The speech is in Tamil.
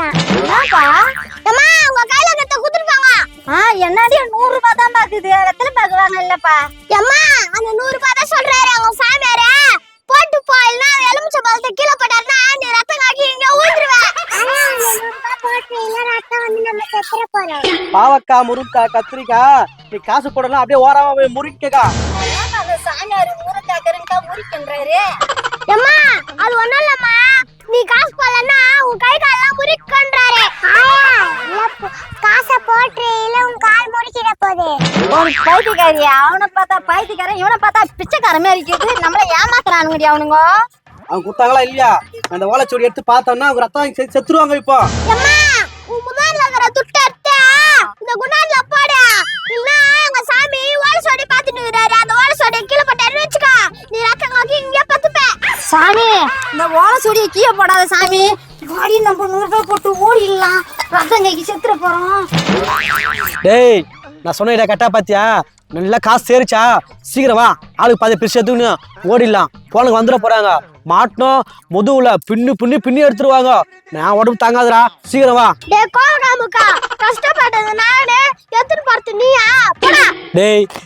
கொடுத்துருக்கான் உங்க கையில கட்ட கொடுத்துருக்காங்க ஆ நூறு ரூபாய் தான் பாக்குது. வெத்தலை பாக்கு வாங்க அந்த நூறு ரூபாய் தான் சொல்றாரு அவங்க சாமியார போட்டு போயினா எலுமிச்சை பழத்தை கீழே போட்டாருன்னா நீ ரத்தம் காக்கி இங்க ஊத்துருவேன் பாவக்கா முருங்கா கத்திரிக்கா நீ காசு போடலாம் அப்படியே ஓரமா போய் முறிக்கா சாமியார் முருங்கா கருங்கா முறிக்கின்றாரு அது ஒரு பைத்தியக்காரி. அவனை பார்த்தா பைத்தியக்காரன் இவனை பார்த்தா பிச்சைக்கார மாதிரி இருக்குது. நம்மள ஏமாத்துறானுங்கடி அவனுங்க. அவங்க கொடுத்தாங்களா இல்லையா? அந்த ஓலைச்சுவடி எடுத்து பார்த்தோம்னா அவங்க ரத்தம் செத்துருவாங்க இப்போ. இந்த குண்டான்ல போடு. இல்ல எங்க சாமி ஓலை சோடி பாத்துட்டு இருக்காரு அந்த ஓலை சோடி கீழே போட்டாருன்னு வச்சுக்கோ. நீ ரத்தம் காக்கி இங்கே பத்துப்ப. சாமி இந்த ஓலை சுடியை கீழே போடாத சாமி. ஓடி நம்ம நூறு ரூபாய் போட்டு ஓடிடலாம். ரத்தம் கைக்கு செத்துற போறோம். டேய் நான் சொன்ன கட்டா பாத்தியா? நல்லா காசு சேரிச்சா சீக்கிரம் வா. ஆளுக்கு பாதி பிரிச்சு எடுத்துக்கணும் ஓடிடலாம். போனங்க வந்துட போறாங்க. மாட்டணும் முதுகுல பின்னு பின்னி பின்னி எடுத்துருவாங்க. நான் உடம்பு தாங்காதுடா. சீக்கிரம் வா. டே கோவக்காமுக்கா கஷ்டப்பட்டது நானு. எத்தனை பார்த்து நீயா? டேய்